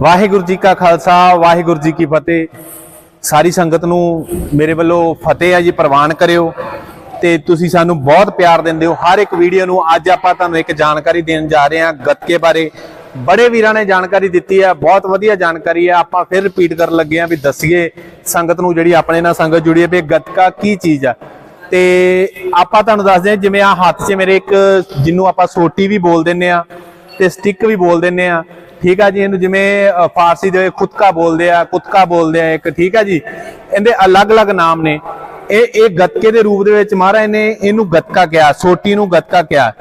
ਵਾਹਿਗੁਰੂ ਜੀ ਕਾ ਖਾਲਸਾ, ਵਾਹਿਗੁਰੂ ਜੀ ਕੀ ਫਤਿਹ। ਸਾਰੀ ਸੰਗਤ ਨੂੰ ਮੇਰੇ ਵੱਲੋਂ ਫਤਿਹ ਆ ਜੀ, ਪ੍ਰਵਾਨ ਕਰਿਓ। ਤੇ ਤੁਸੀਂ ਸਾਨੂੰ ਬਹੁਤ ਪਿਆਰ ਦਿੰਦੇ ਹੋ। ਹਰ ਇੱਕ ਵੀਡੀਓ ਨੂੰ ਅੱਜ ਆਪਾਂ ਤੁਹਾਨੂੰ ਇੱਕ ਜਾਣਕਾਰੀ ਦੇਣ ਜਾ ਰਹੇ ਹਾਂ ਗੱਤਕੇ ਬਾਰੇ। ਬੜੇ ਵੀਰਾਂ ਨੇ ਜਾਣਕਾਰੀ ਦਿੱਤੀ ਹੈ ਬਹੁਤ ਵਧੀਆ ਜਾਣਕਾਰੀ ਹੈ ਆਪਾਂ ਫਿਰ ਰਿਪੀਟ ਕਰਨ ਲੱਗੇ ਹਾਂ ਵੀ ਦੱਸੀਏ, ਸੰਗਤ ਨੂੰ ਜਿਹੜੀ ਆਪਣੇ ਨਾਲ ਸੰਗਤ ਜੁੜੀ ਹੈ ਵੀ ਗੱਤਕਾ ਕੀ ਚੀਜ਼ ਆ। ਤੇ ਆਪਾਂ ਤੁਹਾਨੂੰ ਦੱਸਦੇ ਹਾਂ, ਜਿਵੇਂ ਆ ਹੱਥ 'ਚ ਮੇਰੇ ਇੱਕ, ਜਿਹਨੂੰ ਆਪਾਂ ਸੋਟੀ ਵੀ ਬੋਲ ਦਿੰਨੇ ਆ ਤੇ ਸਟਿੱਕ ਵੀ ਬੋਲ ਦਿੰਨੇ ਆ ਠੀਕ ਆ ਜੀ, ਇਹਨੂੰ ਜਿਵੇਂ ਫਾਰਸੀ ਦੇ ਵਿੱਚ ਬੋਲਦੇ ਆ, ਕੁਤਕਾ ਬੋਲਦੇ ਆ, ਇੱਕ ਠੀਕ ਆ ਜੀ। ਇਹਦੇ ਅਲੱਗ-ਅਲੱਗ ਨਾਮ ਨੇ। ਇਹ ਇਹ ਗੱਤਕੇ ਦੇ ਰੂਪ ਦੇ ਵਿੱਚ ਮਹਾਰਾਜ ਨੇ ਇਹਨੂੰ ਗੱਤਕਾ ਕਿਹਾ, ਸੋਟੀ ਨੂੰ ਗੱਤਕਾ ਕਿਹਾ।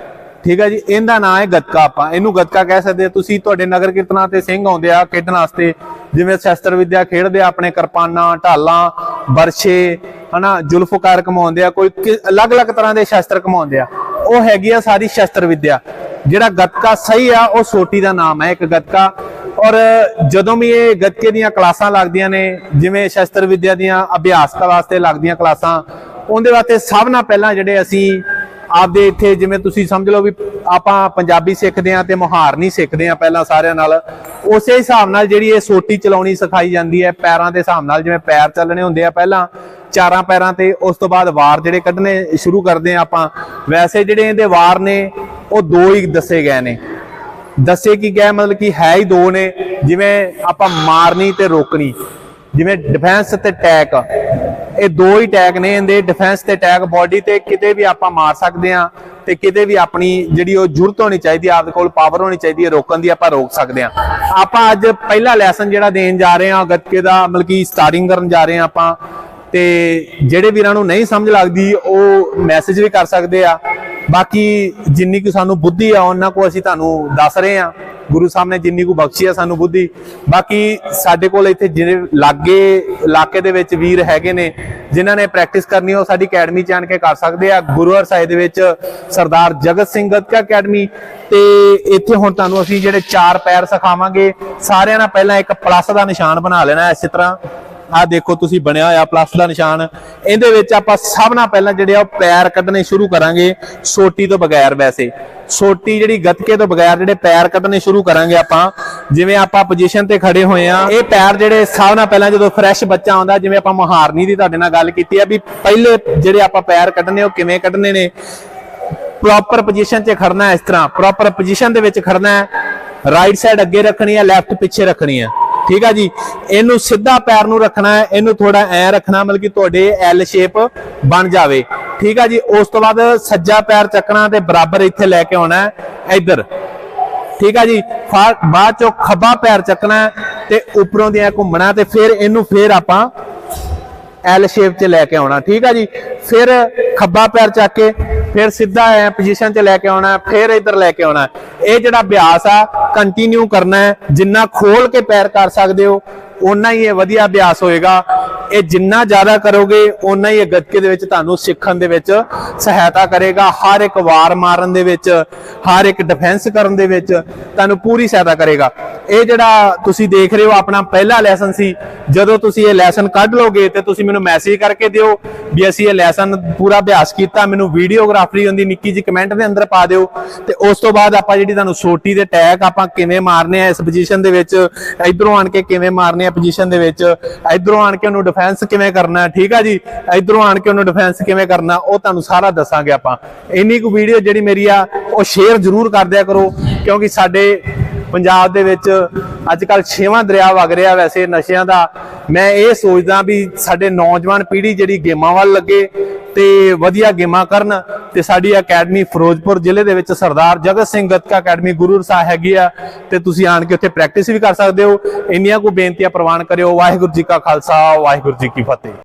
ਠੀਕ ਹੈ ਜੀ, ਇਹਦਾ ਨਾਮ ਹੈ ਗੱਤਕਾ ਆਪਾਂ। ਇਹਨੂੰ ਗੱਤਕਾ ਕਹਿ ਸਕਦੇ ਆ। ਤੁਸੀਂ ਤੁਹਾਡੇ ਨਗਰ ਕੀਰਤਨਾਂ ਤੇ ਸਿੰਘ ਆਉਂਦੇ ਆ, ਖੇਡਣ ਵਾਸਤੇ, ਜਿਵੇਂ ਸ਼ਸਤਰ ਵਿਦਿਆ ਖੇਡਦੇ ਆ, ਆਪਣੇ ਕਿਰਪਾਨਾਂ, ਢਾਲਾਂ ਬਰਸ਼ੇ ਹਨਾ, ਜ਼ੁਲਫਕਾਰ ਕਮਾਉਂਦੇ ਆ, ਕੋਈ ਅਲੱਗ-ਅਲੱਗ ਤਰ੍ਹਾਂ ਦੇ ਸ਼ਸਤਰ ਕਮਾਉਂਦੇ ਆ। ਉਹ ਹੈਗੀ ਆ ਸਾਰੀ ਸ਼ਸਤਰ ਵਿਦਿਆ। ਜਿਹੜਾ ਗੱਤਕਾ ਸਹੀ ਆ, ਉਹ ਸੋਟੀ ਦਾ ਨਾਮ ਹੈ ਇੱਕ ਗੱਤਕਾ। ਔਰ ਜਦੋਂ ਵੀ ਇਹ ਗੱਤਕੇ ਦੀਆਂ ਕਲਾਸਾਂ ਲੱਗਦੀਆਂ ਨੇ, ਜਿਵੇਂ ਸ਼ਸਤਰ ਵਿਦਿਆ ਦੀਆਂ ਅਭਿਆਸਕ ਵਾਸਤੇ ਲੱਗਦੀਆਂ ਕਲਾਸਾਂ, ਉਹਦੇ ਵਾਸਤੇ ਸਭ ਨਾਲ ਪਹਿਲਾਂ ਜਿਹੜੇ ਅਸੀਂ ਆਪਦੇ ਇੱਥੇ, ਜਿਵੇਂ ਤੁਸੀਂ ਸਮਝ ਲਓ ਵੀ ਆਪਾਂ ਪੰਜਾਬੀ ਸਿੱਖਦੇ ਆ ਤੇ ਮੁਹਾਰਨੀ ਸਿੱਖਦੇ ਆ ਪਹਿਲਾਂ ਸਾਰਿਆਂ ਨਾਲ, ਉਸੇ ਹਿਸਾਬ ਨਾਲ ਜਿਹੜੀ ਇਹ ਸੋਟੀ ਚਲਾਉਣੀ ਸਿਖਾਈ ਜਾਂਦੀ ਹੈ, ਪੈਰਾਂ ਦੇ ਹਿਸਾਬ ਨਾਲ, ਜਿਵੇਂ ਪੈਰ ਚੱਲਣੇ ਹੁੰਦੇ ਆ ਪਹਿਲਾਂ ਚਾਰਾਂ ਪੈਰਾਂ ਤੇ ਉਸ ਤੋਂ ਬਾਅਦ ਵਾਰ ਜਿਹੜੇ ਕੱਢਣੇ ਸ਼ੁਰੂ ਕਰਦੇ ਆ ਆਪਾਂ। ਵੈਸੇ ਜਿਹੜੇ ਇਹਦੇ ਵਾਰ ਨੇ, ਉਹ ਦੋ ਹੀ ਦੱਸੇ ਗਏ ਨੇ। ਦੱਸੇ ਕੀ ਗਏ, ਮਤਲਬ ਕਿ ਹੈ ਹੀ ਦੋ ਨੇ, ਜਿਵੇਂ ਆਪਾਂ ਮਾਰਨੀ ਤੇ ਰੋਕਣੀ, ਜਿਵੇਂ ਡਿਫੈਂਸ ਤੇ ਅਟੈਕ ਇਹ ਦੋ ਹੀ ਅਟੈਕ ਨੇ ਇਹਦੇ ਡਿਫੈਂਸ ਤੇ ਅਟੈਕ ਬਾਡੀ ਤੇ ਕਿਤੇ ਵੀ ਆਪਾਂ ਮਾਰ ਸਕਦੇ ਆ ਤੇ ਕਿਤੇ ਵੀ ਆਪਣੀ ਜਿਹੜੀ ਉਹ ਜੁਰਤ ਹੋਣੀ ਚਾਹੀਦੀ ਆ ਆਪਦੇ ਕੋਲ ਪਾਵਰ ਹੋਣੀ ਚਾਹੀਦੀ ਹੈ, ਰੋਕਣ ਦੀ ਆਪਾਂ ਰੋਕ ਸਕਦੇ ਆ ਆਪਾਂ ਅੱਜ ਪਹਿਲਾ ਲੈਸਨ ਜਿਹੜਾ ਦੇਣ ਜਾ ਰਹੇ ਆ ਗੱਤਕੇ ਦਾ ਮਤਲਬ ਕਿ ਸਟਾਰਟਿੰਗ ਕਰਨ ਜਾ ਰਹੇ ਆ ਆਪਾਂ। ਤੇ ਜਿਹੜੇ ਵੀਰਾਂ ਨੂੰ ਨਹੀਂ ਸਮਝ ਲੱਗਦੀ, ਉਹ ਮੈਸੇਜ ਵੀ ਕਰ ਸਕਦੇ ਆ। ਬਾਕੀ ਜਿੰਨੀ ਕੁ ਸਾਨੂੰ ਬੁੱਧੀ ਆ, ਉਹਨਾਂ ਕੋ ਅਸੀਂ ਤੁਹਾਨੂੰ ਦੱਸ ਰਹੇ ਆ। ਗੁਰੂ ਸਾਹਿਬ ਨੇ ਜਿੰਨੀ ਕੁ ਬਖਸ਼ੀ ਆ ਸਾਨੂੰ ਬੁੱਧੀ। ਬਾਕੀ ਸਾਡੇ ਕੋਲ ਇੱਥੇ ਜਿਹੜੇ ਲਾਗੇ ਇਲਾਕੇ ਦੇ ਵਿੱਚ ਵੀਰ ਹੈਗੇ ਨੇ, ਜਿਨ੍ਹਾਂ ਨੇ ਪ੍ਰੈਕਟਿਸ ਕਰਨੀ, ਉਹ ਸਾਡੀ ਅਕੈਡਮੀ ਚ ਆਣ ਕੇ ਕਰ ਸਕਦੇ ਆ। ਗੁਰੂ ਸਾਹਿਬ ਦੇ ਵਿੱਚ ਸਰਦਾਰ ਜਗਤ ਸਿੰਘ ਗੱਤਕਾ ਅਕੈਡਮੀ ਤੇ ਇੱਥੇ ਹੁਣ ਤੁਹਾਨੂੰ ਅਸੀਂ ਜਿਹੜੇ ਚਾਰ ਪੈਰ ਸਿਖਾਵਾਂਗੇ, ਸਾਰਿਆਂ ਨਾਲ ਪਹਿਲਾਂ ਇੱਕ ਪਲੱਸ ਦਾ ਨਿਸ਼ਾਨ ਬਣਾ ਲੈਣਾ, ਇਸੇ ਤਰ੍ਹਾਂ। ਆਹ ਦੇਖੋ ਤੁਸੀਂ ਬਣਿਆ ਹੋਇਆ ਪਲੱਸ ਦਾ ਨਿਸ਼ਾਨ। ਇਹਦੇ ਵਿੱਚ ਆਪਾਂ ਸਭ ਨਾਲ ਪਹਿਲਾਂ ਜਿਹੜੇ ਆ ਉਹ ਪੈਰ ਕੱਢਣੇ ਸ਼ੁਰੂ ਕਰਾਂਗੇ। ਸੋਟੀ ਤੋਂ ਬਗੈਰ ਵੈਸੇ। ਸੋਟੀ ਜਿਹੜੀ ਗੱਤਕੇ ਤੋਂ ਬਗੈਰ ਜਿਹੜੇ ਪੈਰ ਕੱਢਣੇ ਸ਼ੁਰੂ ਕਰਾਂਗੇ ਆਪਾਂ। ਜਿਵੇਂ ਆਪਾਂ ਪੋਜੀਸ਼ਨ ਤੇ ਖੜੇ ਹੋਏ ਆ, ਇਹ ਪੈਰ ਜਿਹੜੇ ਸਭ ਨਾਲ ਪਹਿਲਾਂ ਜਦੋਂ ਫਰੈਸ਼ ਬੱਚਾ ਆਉਂਦਾ, ਜਿਵੇਂ ਆਪਾਂ ਮਹਾਰਨੀ ਦੀ ਤੁਹਾਡੇ ਨਾਲ ਗੱਲ ਕੀਤੀ ਆ ਵੀ ਪਹਿਲੇ ਜਿਹੜੇ ਆਪਾਂ ਪੈਰ ਕੱਢਣੇ ਉਹ ਕਿਵੇਂ ਕੱਢਣੇ ਨੇ। ਪ੍ਰੋਪਰ ਪੋਜੀਸ਼ਨ 'ਚ ਖੜਨਾ ਇਸ ਤਰ੍ਹਾਂ। ਪ੍ਰੋਪਰ ਪੋਜੀਸ਼ਨ ਦੇ ਵਿੱਚ ਖੜਨਾ ਹੈ। ਰਾਈਟ ਸਾਈਡ ਅੱਗੇ ਰੱਖਣੀ ਹੈ ਲੈਫਟ ਪਿੱਛੇ ਰੱਖਣੀ ਹੈ। ਠੀਕ ਆ ਜੀ। ਇਹਨੂੰ ਸਿੱਧਾ ਪੈਰ ਨੂੰ ਰੱਖਣਾ ਹੈ, ਇਹਨੂੰ ਥੋੜਾ ਐ ਰੱਖਣਾ, ਮਤਲਬ ਕਿ ਤੁਹਾਡੇ ਐਲ ਸ਼ੇਪ ਬਣ ਜਾਵੇ। ਠੀਕ ਆ ਜੀ, ਉਸ ਤੋਂ ਬਾਅਦ ਸੱਜਾ ਪੈਰ ਚੱਕਣਾ ਤੇ ਬਰਾਬਰ ਇੱਥੇ ਲੈ ਕੇ ਆਉਣਾ ਹੈ, ਇੱਧਰ। ਠੀਕ ਆ ਜੀ ਫਾ- ਬਾਅਦ ਚੋਂ ਖੱਬਾ ਪੈਰ ਚੱਕਣਾ ਹੈ ਤੇ ਉੱਪਰੋਂ ਦੀ ਐ ਘੁੰਮਣਾ ਤੇ ਫਿਰ ਇਹਨੂੰ ਫਿਰ ਆਪਾਂ ਐਲ ਸ਼ੇਪ 'ਚ ਲੈ ਕੇ ਆਉਣਾ। ਠੀਕ ਆ ਜੀ, ਫਿਰ ਖੱਬਾ ਪੈਰ ਚੱਕ ਕੇ ਫਿਰ ਸਿੱਧਾ ਐ ਪੋਜੀਸ਼ਨ 'ਚ ਲੈ ਕੇ ਆਉਣਾ, ਫਿਰ ਇੱਧਰ ਲੈ ਕੇ ਆਉਣਾ। ਇਹ ਜਿਹੜਾ ਅਭਿਆਸ ਆ ਕੰਟੀਨਿਊ ਕਰਨਾ ਹੈ ਜਿੰਨਾ ਖੋਲ ਕੇ ਪੈਰ ਕਰ ਸਕਦੇ ਹੋ, ਓਨਾ ਹੀ ਇਹ ਵਧੀਆ ਅਭਿਆਸ ਹੋਏਗਾ। ਇਹ ਜਿੰਨਾ ਜ਼ਿਆਦਾ ਕਰੋਗੇ, ਓਨਾ ਹੀ ਇਹ ਗੱਤਕੇ ਦੇ ਵਿੱਚ ਤੁਹਾਨੂੰ ਸਿੱਖਣ ਦੇ ਵਿੱਚ ਸਹਾਇਤਾ ਕਰੇਗਾ। ਹਰ ਇੱਕ ਵਾਰ ਮਾਰਨ ਦੇ ਵਿੱਚ, ਹਰ ਇੱਕ ਡਿਫੈਂਸ ਕਰਨ ਦੇ ਵਿੱਚ ਤੁਹਾਨੂੰ ਪੂਰੀ ਸਹਾਇਤਾ ਕਰੇਗਾ। ਇਹ ਜਿਹੜਾ ਤੁਸੀਂ ਦੇਖ ਰਹੇ ਹੋ, ਆਪਣਾ ਪਹਿਲਾ ਲੈਸਨ ਸੀ। ਜਦੋਂ ਤੁਸੀਂ ਇਹ ਲੈਸਨ ਕੱਢ ਲੋਗੇ ਤੇ ਤੁਸੀਂ ਮੈਨੂੰ ਮੈਸੇਜ ਕਰਕੇ ਦਿਓ ਵੀ ਅਸੀਂ ਇਹ ਲੈਸਨ ਪੂਰਾ ਅਭਿਆਸ ਕੀਤਾ। ਮੈਨੂੰ ਵੀਡੀਓਗ੍ਰਾਫਰੀ ਹੁੰਦੀ ਨਿੱਕੀ ਜੀ ਕਮੈਂਟ ਦੇ ਅੰਦਰ ਪਾ ਦਿਓ। ਤੇ ਉਸ ਤੋਂ ਬਾਅਦ ਆਪਾਂ ਜਿਹੜੀ ਤੁਹਾਨੂੰ ਸੋਟੀ ਦੇ ਟੈਗ ਆਪਾਂ ਕਿਵੇਂ ਮਾਰਨੇ ਆ ਇਸ ਪੋਜੀਸ਼ਨ ਦੇ ਵਿੱਚ, ਇਧਰੋਂ ਆਣ ਕੇ ਕਿਵੇਂ ਮਾਰਨੇ ਆ ਪੋਜੀਸ਼ਨ ਦੇ ਵਿੱਚ, ਇਧਰੋਂ ਆਣ ਕੇ ਉਹਨੂੰ ਡਿਫੈਂਸ ਕਿਵੇਂ ਕਰਨਾ ਠੀਕ ਆ ਜੀ? ਇਧਰੋਂ ਆਣ ਕੇ ਉਹਨੂੰ ਡਿਫੈਂਸ ਕਿਵੇਂ ਕਰਨਾ ਉਹ ਤੁਹਾਨੂੰ ਸਾਰਾ ਦੱਸਾਂਗੇ ਆਪਾਂ। ਇੰਨੀ ਕੁ ਵੀਡੀਓ ਜਿਹੜੀ ਮੇਰੀ ਆ, ਉਹ ਸ਼ੇਅਰ ਜ਼ਰੂਰ ਕਰ ਦਿਆ ਕਰੋ, ਕਿਉਂਕਿ ਸਾਡੇ ਪੰਜਾਬ ਦੇ ਵਿੱਚ ਅੱਜ ਕੱਲ ਛੇਵਾਂ ਦਰਿਆ ਵਗ ਰਿਹਾ ਵੈਸੇ ਨਸ਼ਿਆਂ ਦਾ। ਮੈਂ ਇਹ ਸੋਚਦਾ ਵੀ ਸਾਡੇ ਨੌਜਵਾਨ ਪੀੜ੍ਹੀ ਜਿਹੜੀ ਗੇਮਾਂ ਵੱਲ ਲੱਗੇ ਤੇ ਵਧੀਆ ਗੇਮਾਂ ਕਰਨ ਤੇ ਸਾਡੀ ਅਕੈਡਮੀ ਫਿਰੋਜ਼ਪੁਰ ਜ਼ਿਲ੍ਹੇ ਦੇ ਵਿੱਚ ਸਰਦਾਰ ਜਗਤ ਸਿੰਘ ਗੱਤਕਾ ਅਕੈਡਮੀ ਗੁਰੂ ਸਾਹਿਬ ਹੈਗੀ ਆ ਤੇ ਤੁਸੀਂ ਆਣ ਕੇ ਉੱਥੇ ਪ੍ਰੈਕਟਿਸ ਵੀ ਕਰ ਸਕਦੇ ਹੋ। ਇੰਨੀਆਂ ਕੋ ਬੇਨਤੀਆਂ ਪ੍ਰਵਾਨ ਕਰਿਓ। ਵਾਹਿਗੁਰੂ ਜੀ ਕਾ ਖਾਲਸਾ, ਵਾਹਿਗੁਰੂ ਜੀ ਕੀ ਫਤਿਹ।